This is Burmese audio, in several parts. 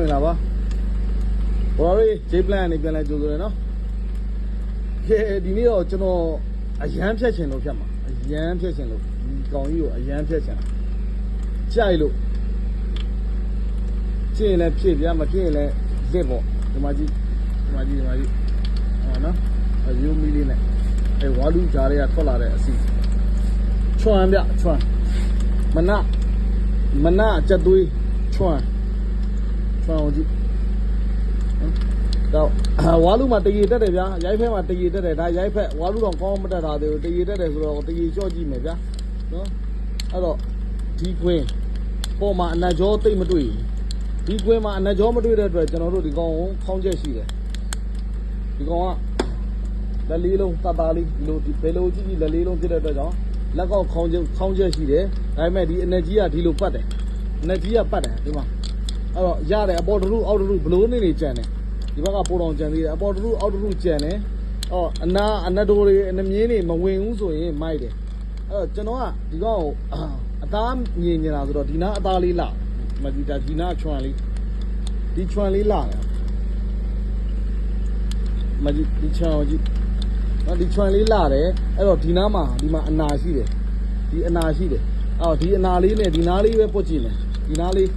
မင်္ဂလာပါဘော်ရီ J plan နေပြန်လဲကြိုးဆိုရယ်နော်ကဲဒီနေ့တော့ကျွန်တော်အရန်ဖြတ်ချင်လို့ဖြတ်မှာအရန်ဖြတ်ချင်လို့ဒီကောင်ကြီးကိုအရန်ဖြတ်ချင်တာကြိုက်လို့ကျင့်ရင်လည်းဖြစ်ပြမဖြစ်ရင်လည်းလစ်ပေါ့ဒီမှာကြည့်ဒီမှာကြည့်ဒီမှာကြည့်ဟောနော်အယူမီလေးနဲ့အဲဝါလူကြားတွေကထွက်လာတဲ့အစီချွမ်းပြချွမ်းမနမနအချက်သွေးချွမ်း ချွမ်းအောင်ကြည့်တော့ဝါလူမှာတရေတက်တယ်ဗျာရိုက်ဖက်မှာတရေတက်တယ်ဒါရိုက်ဖက်ဝါလူတော့ကောင်းမတက်တာသေးဘူးတရေတက်တယ်ဆိုတော့တရေကြော့ကြည့်မယ်ဗျာနော်အဲ့တော့ဒီကွင်းပေါ်မှာအနက်ကြောတိတ်မတွေ့ဘူးဒီကွင်းမှာအနက်ကြောမတွေ့တဲ့အတွက်ကျွန်တော်တို့ဒီကောင်ကိုခေါင်းချက်ရှိတယ်ဒီကောင်ကလက်လေးလုံးတတ်တာလေးဒီလိုဒီဘယ်လိုကြည့်ကြည့်လက်လေးလုံးဖြစ်တဲ့အတွက်ကြောင့်လက်ကောက်ခေါင်းချက်ခေါင်းချက်ရှိတယ်ဒါပေမဲ့ဒီ energy ကဒီလိုပတ်တယ် energy ကပတ်တယ်ဒီမှာ အဲ့တော့ရတယ်အပေါ်တရုအောက်တရုဘလို့နေနေကြံတယ်ဒီဘက်ကပိုတော်ကြံသေးတယ်အပေါ်တရုအောက်တရုကြံတယ်အော်အနာအနက်တိုးတွေအနမြင်းတွေမဝင်ဘူးဆိုရင်မိုက်တယ်အဲ့တော့ကျွန်တော်ကဒီကောင်ကိုအသားမြင်နေတာဆိုတော့ဒီနာအသားလေးလာမဒီတာဒီနာချွန်လေးဒီချွန်လေးလာတယ်မဒီဒီချွန်ကြီးနော်ဒီချွန်လေးလာတယ်အဲ့တော့ဒီနာမှာဒီမှာအနာရှိတယ်ဒီအနာရှိတယ်အဲ့တော့ဒီအနာလေးနဲ့ဒီနာလေးပဲပုတ်ကြည့်မယ်ဒီနာလေး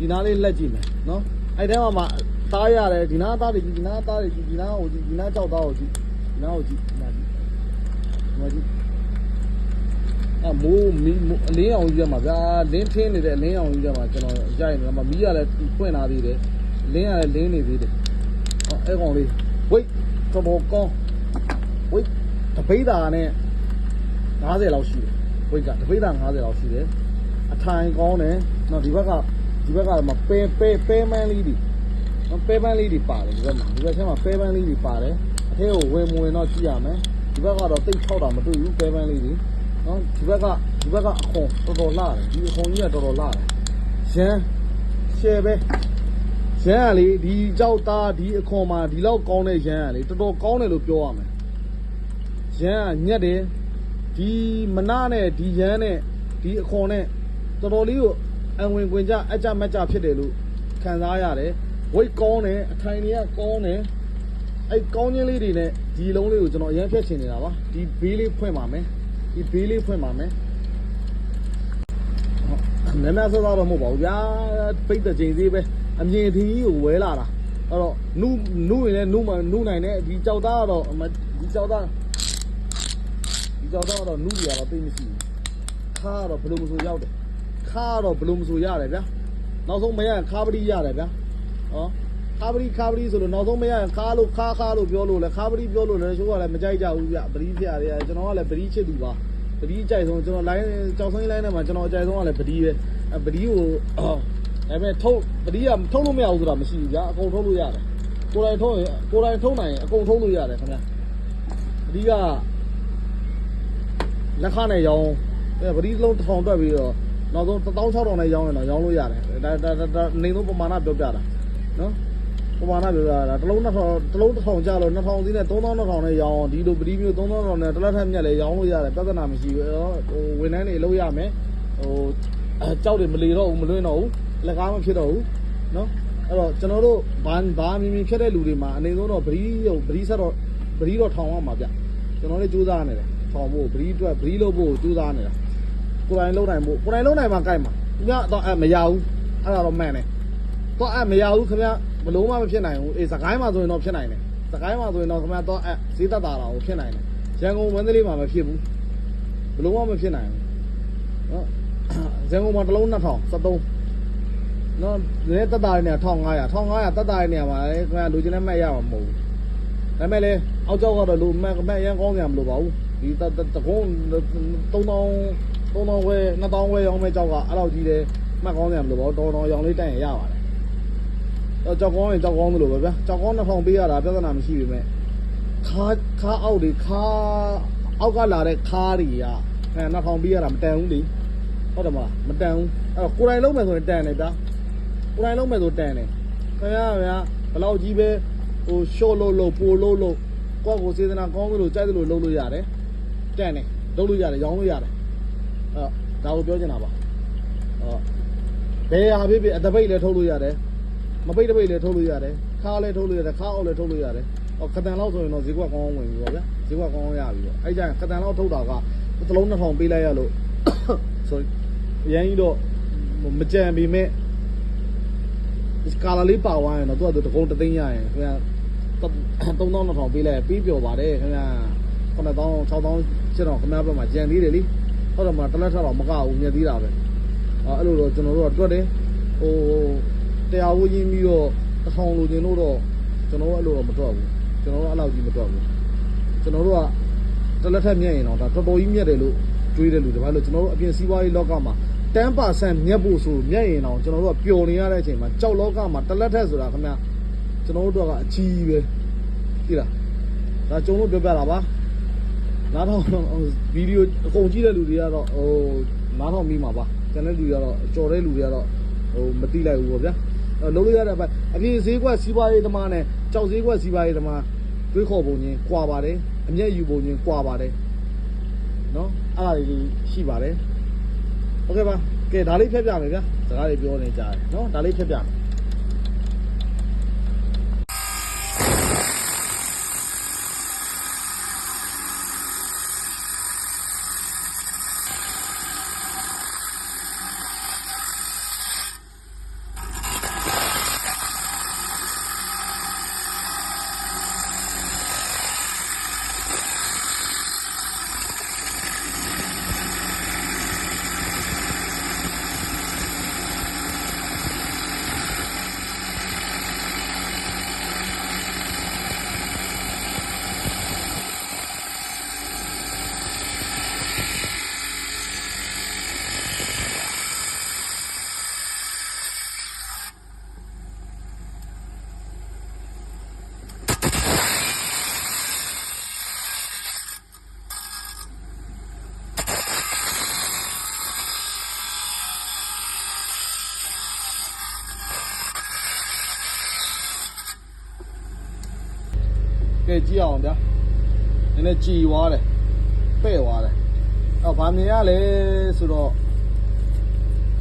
ဒီနားလေးလက်ကြည့်မယ်နော်အဲ့တဲမှာမှသားရတယ်ဒီနားသားတွေကြည့်ဒီနားသားတွေကြည့်ဒီနားကိုကြည့်ဒီနားကြောက်သားကိုကြည့်ဒီနားကိုကြည့်ဒီနားကြည့်ဒီနားကြည့်အမိုးမီးအလင်းအောင်ကြီးရမှာဗျာလင်းထင်းနေတဲ့အလင်းအောင်ကြီးရမှာကျွန်တော်ရိုက်နေတာမှာမီးရလည်းဖွင့်လာသေးတယ်လင်းရလည်းလင်းနေသေးတယ်ဟောအဲ့ကောင်လေးဝိတ်တော်တော်ကောင်းဝိတ်တပိတ်တာနဲ့90လောက်ရှိတယ်ဝိတ်ကတပိတ်တာ90လောက်ရှိတယ်အထိုင်ကောင်းတယ်နော်ဒီဘက်က ဒီဘက်ကမှပဲပဲပဲမန်းလေးတွေနော်ပဲပန်းလေးတွေပါတယ်ဒီဘက်မှာဒီဘက်ထဲမှာပဲပန်းလေးတွေပါတယ်အထဲကိုဝင်မဝင်တော့ကြည့်ရမယ်ဒီဘက်ကတော့တိတ်ထောက်တာမတွေ့ဘူးပဲပန်းလေးတွေနော်ဒီဘက်ကဒီဘက်ကအခွန်တော်တော်လာတယ်ဒီအခွန်ကြီးကတော်တော်လာတယ်ရန်ရှယ်ပဲရန်ကလေဒီကြောက်သားဒီအခွန်မှာဒီလောက်ကောင်းတဲ့ရန်ကလေတော်တော်ကောင်းတယ်လို့ပြောရမယ်ရန်ကညက်တယ်ဒီမနနဲ့ဒီရန်နဲ့ဒီအခွန်နဲ့တော်တော်လေးကို အဝင်ခွင်ကြအကြမကြဖြစ်တယ်လို့ခံစားရတယ်ဝိတ်ကောင်းတယ်အထိုင်တွေကကောင်းတယ်အဲ့ကောင်းချင်းလေးတွေနဲ့ဒီလုံးလေးကိုကျွန်တော်အရင်ဖြတ်ချင်နေတာပါဒီဘေးလေးဖွင့်ပါမယ်ဒီဘေးလေးဖွင့်ပါမယ်နည်းနည်းစောစောတော့မဟုတ်ပါဘူးဗျာပိတ်တဲ့ချိန်သေးပဲအမြင်ထီကြီးကိုဝဲလာတာအဲ့တော့နုနုရင်လည်းနုမနုနိုင်တယ်ဒီကြောက်သားကတော့အမဒီကြောက်သားဒီကြောက်သားကတော့နုတွေကတော့သိမရှိဘူးခါကတော့ဘယ်လိုမှဆိုရောက်တယ် ခါတော့ဘယ်လိုမဆိုရတယ်ဗျာနောက်ဆုံးမရရင်ခါပတိရတယ်ဗျာဟောခါပတိခါပတိဆိုလို့နောက်ဆုံးမရရင်ခါလို့ခါခါလို့ပြောလို့လဲခါပတိပြောလို့လဲချိုးကလည်းမကြိုက်ကြဘူးဗျပတိဖျားတွေကကျွန်တော်ကလည်းပတိချစ်သူပါပတိကြိုက်ဆုံးကျွန်တော် line ကြောက်ဆုံး line ထဲမှာကျွန်တော်အကြိုက်ဆုံးကလည်းပတိပဲအဲပတိကိုဒါပေမဲ့ထုတ်ပတိကထုတ်လို့မရဘူးဆိုတာမရှိဘူးဗျာအကုန်ထုတ်လို့ရတယ်ကိုယ်တိုင်ထုတ်ရင်ကိုယ်တိုင်ထုတ်နိုင်ရင်အကုန်ထုတ်လို့ရတယ်ခင်ဗျာပတိကလက်ခနဲ့ရောင်းအဲပတိလုံးတစ်ထောင်တွက်ပြီးတော့ နောက်ဆုံး16000နဲ့ရောင်းရင်တော့ရောင်းလို့ရတယ်ဒါဒါဒါနေသုံးပမာဏပြောပြတာနော်ပမာဏပြောပြတာတစ်လုံး2000တစ်လုံး1000ကျလို့2000စီးနဲ့3200နဲ့ရောင်းဒီလိုပတိမျိုး3200နဲ့တစ်လက်ထက်မြက်လဲရောင်းလို့ရတယ်ပြဿနာမရှိဘူးဟိုဝန်ထမ်းတွေလုပ်ရမယ်ဟိုကြောက်တွေမလီတော့ဘူးမလွင့်တော့ဘူးလက်ကားမဖြစ်တော့ဘူးနော်အဲ့တော့ကျွန်တော်တို့ဘာဘာမြင်မြင်ဖြစ်တဲ့လူတွေမှာအနေဆုံးတော့ပတိရုပ်ပတိဆက်တော့ပတိတော့ထောင်ရမှာဗျကျွန်တော်လည်းစူးစမ်းနေတယ်ထောင်ဖို့ပတိအတွက်ပတိလုပ်ဖို့စူးစမ်းနေတာ ကိုယ်တိုင်လုံးနိုင်ဖို့ကိုယ်တိုင်လုံးနိုင်မှာကြိုက်မှာခင်ဗျတော့အဲ့မရဘူးအဲ့ဒါတော့မှန်တယ်တော့အဲ့မရဘူးခင်ဗျဘလို့မှမဖြစ်နိုင်ဘူးအေးစကိုင်းမှာဆိုရင်တော့ဖြစ်နိုင်တယ်စကိုင်းမှာဆိုရင်တော့ခင်ဗျတော့အဲ့ဈေးသက်တာတော့ဖြစ်နိုင်တယ်ရန်ကုန်မန္တလေးမှာမဖြစ်ဘူးဘလို့မှမဖြစ်နိုင်ဘူးနော်ရန်ကုန်မှာတစ်လုံး2000 73နော်လဲတက်တာနေ1500 1500တက်တာနေမှာလေခင်ဗျလူချင်းနဲ့မှတ်ရမှာမဟုတ်ဘူးဒါပေမဲ့လေအောက်ကျောက်ကတော့လူမှတ်မှတ်ရန်ကောင်းကြမလို့ပါဘူးဒီတတကုန်း3000 3000ဝဲ2000ဝဲရောင်းမဲ့ကြောက်ကအဲ့လောက်ကြီးတယ်မှတ်ကောင်းတယ်မလို့ပေါ့တော်တော်ရောင်လေးတိုက်ရင်ရပါတယ်တော့ကြောက်ကောင်းရင်ကြောက်ကောင်းသလိုပဲဗျာကြောက်ကောင်း2000ပေးရတာပြဿနာမရှိပေမဲ့ခါခါအောက်တွေခါအောက်ကလာတဲ့ခါတွေကအဲ2000ပေးရတာမတန်ဘူးလေဟုတ်တယ်မလားမတန်ဘူးအဲ့တော့ကိုယ်တိုင်လုံးမယ်ဆိုရင်တန်တယ်ဗျာကိုယ်တိုင်လုံးမယ်ဆိုတန်တယ်ခင်ဗျာဗျာဘယ်လောက်ကြီးပဲဟိုရှော့လို့လို့ပိုလို့လို့ကိုယ့်ကိုယ်စေတနာကောင်းသလိုကြိုက်သလိုလုပ်လို့ရတယ်တန်တယ်လုပ်လို့ရတယ်ရောင်းလို့ရတယ် အဲ့ဒါကိုပြောချင်တာပါဟောဘယ်ဟာဖြစ်ဖြစ်အတပိတ်လည်းထုတ်လို့ရတယ်မပိတ်တပိတ်လည်းထုတ်လို့ရတယ်ခါလည်းထုတ်လို့ရတယ်ခါအောင်လည်းထုတ်လို့ရတယ်ဟောခတန်လောက်ဆိုရင်တော့ဈေးကွက်ကောင်းကောင်းဝင်ပြီပေါ့ဗျာဈေးကွက်ကောင်းကောင်းရပြီပေါ့အဲ့ကြရင်ခတန်လောက်ထုတ်တာကတစ်လုံး2000ပေးလိုက်ရလို့ sorry အရင်ကြီးတော့မကြံပေမဲ့ကာလာလေးပါသွားရင်တော့သူကတကုံတသိန်းရရင်ခင်ဗျာ3200ပေးလိုက်ပြီးပျော်ပါတယ်ခင်ဗျာ9000 6000 7000ခင်ဗျာဘက်မှာကြံသေးတယ်လी ဟုတ်တယ်မလားတစ်လက်ထက်တော့မကဘူးမြက်သေးတာပဲအဲ့လိုတော့ကျွန်တော်တို့ကတွက်တယ်ဟိုတရားဝင်းပြီးတော့တစ်ထောင်လိုချင်လို့တော့ကျွန်တော်တို့အဲ့လိုတော့မတွက်ဘူးကျွန်တော်တို့အဲ့လောက်ကြီးမတွက်ဘူးကျွန်တော်တို့ကတစ်လက်ထက်မြက်ရင်တော့ဒါတော်တော်ကြီးမြက်တယ်လို့တွေးတယ်လူတပတ်လို့ကျွန်တော်တို့အပြင်စီးပွားရေးလောကမှာ10%မြက်ဖို့ဆိုမြက်ရင်တော့ကျွန်တော်တို့ကပျော်နေရတဲ့အချိန်မှာကြောက်လောကမှာတစ်လက်ထက်ဆိုတာခင်ဗျာကျွန်တော်တို့ကအကြီးပဲသိလားဒါကျုံလို့ပြောပြတာပါ နားထောင်ဗီဒီယိုအကုန်ကြည့်တဲ့လူတွေကတော့ဟိုနားထောင်မိမှာပါကျန်တဲ့လူတွေကတော့ကြော်တဲ့လူတွေကတော့ဟိုမတိလိုက်ဘူးပေါ့ဗျာအဲ့လုံးလို့ရတဲ့ဘက်အပြင်ဈေးကွက်စီးပွားရေးသမားနဲ့ကြောက်ဈေးကွက်စီးပွားရေးသမားတွေးခေါ်ပုံချင်းကွာပါတယ်အမျက်ယူပုံချင်းကွာပါတယ်နော်အဲ့ဒါလေးရှိပါတယ်โอเคပါကဲဒါလေးဖြတ်ပြမယ်ဗျာစကားလေးပြောနေကြတယ်နော်ဒါလေးဖြတ်ပြမယ် ကဲကြည့်အောင်ဗျာနည်းနည်းကြည်သွားတယ်ပဲ့သွားတယ်အော်ဗာမြင်ရလဲဆိုတော့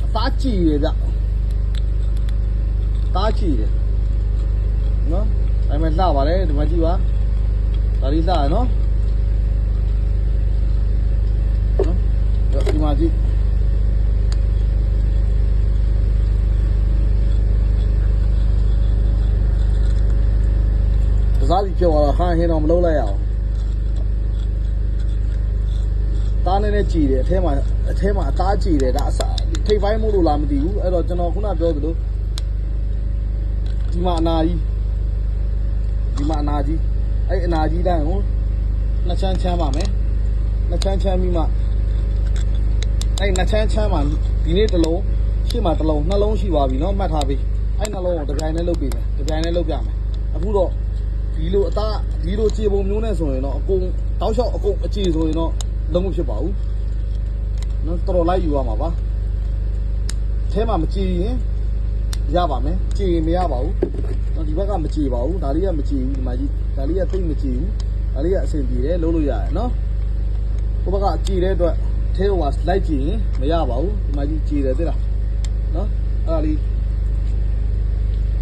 အသားကြည်တယ်ဗျသားကြည်တယ်နော်ဒါပေမဲ့လှပါတယ်ဒီမှာကြည့်ပါဒါလေးလှရနော်နော်ဒီမှာကြည့်ကစား ပြီးပြောတော့ဟာဟင်းတော့မလုံးလိုက်ရအောင်သားနေနဲ့ကြည်တယ်အထဲမှာအထဲမှာအသားကြည်တယ်ဒါအစထိပ်ပိုင်းမို့လို့လားမသိဘူးအဲ့တော့ကျွန်တော်ခုနပြောသလိုဒီမှာအနာကြီးဒီမှာအနာကြီးအဲ့အနာကြီးတိုင်းကိုနှစ်ချမ်းချမ်းပါမယ်နှစ်ချမ်းချမ်းပြီးမှအဲ့နှစ်ချမ်းချမ်းမှာဒီနေ့တစ်လုံးရှေ့မှာတစ်လုံးနှလုံးရှိပါပြီเนาะမှတ်ထားပြီအဲ့နှလုံးကိုတစ်ပြိုင်နဲ့လုပ်ပြီးမယ်တစ်ပြိုင်နဲ့လုပ်ပြမယ်အခုတော့ ဒီလိုအသားဒီလိုခြေပုံမျိုးနဲ့ဆိုရင်တော့အကုန်တောက်လျှောက်အကုန်အခြေဆိုရင်တော့လုံးမဖြစ်ပါဘူးနော်တော်တော်လိုက်ယူရမှာပါအဲမှာမကြည်ရင်ရပါမယ်ကြည်ရင်မရပါဘူးနော်ဒီဘက်ကမကြည်ပါဘူးဒါလေးကမကြည်ဘူးဒီမှာကြီးဒါလေးကသိပ်မကြည်ဘူးဒါလေးကအဆင်ပြေတယ်လုံးလို့ရတယ်နော်ဟိုဘက်ကကြည်တဲ့အတွက်ထဲဟိုကလိုက်ကြည့်ရင်မရပါဘူးဒီမှာကြီးကြည်တယ်သိလားနော်အဲ့ဒါလေး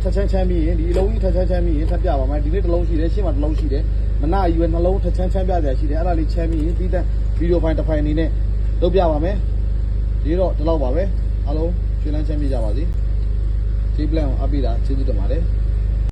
ထက်ချမ်းချမ်းပြီးရင်ဒီအလုံးကြီးထက်ချမ်းချမ်းပြီးရင်ထပ်ပြပါမယ်ဒီနေ့တစ်လုံးရှိတယ်ရှင်းမှာတစ်လုံးရှိတယ်မနာယူရဲ့နှလုံးထက်ချမ်းချမ်းပြကြရှိတယ်အဲ့ဒါလေးချမ်းပြီးရင်ပြီးတဲ့ဗီဒီယိုဖိုင်တစ်ဖိုင်အနေနဲ့လုပ်ပြပါမယ်ဒီတော့ဒီလောက်ပါပဲအားလုံးရှင်းလန်းချမ်းပြကြပါစေဒီ plan ကိုအပ်ပြီးတာကျေးဇူးတင်ပါတယ်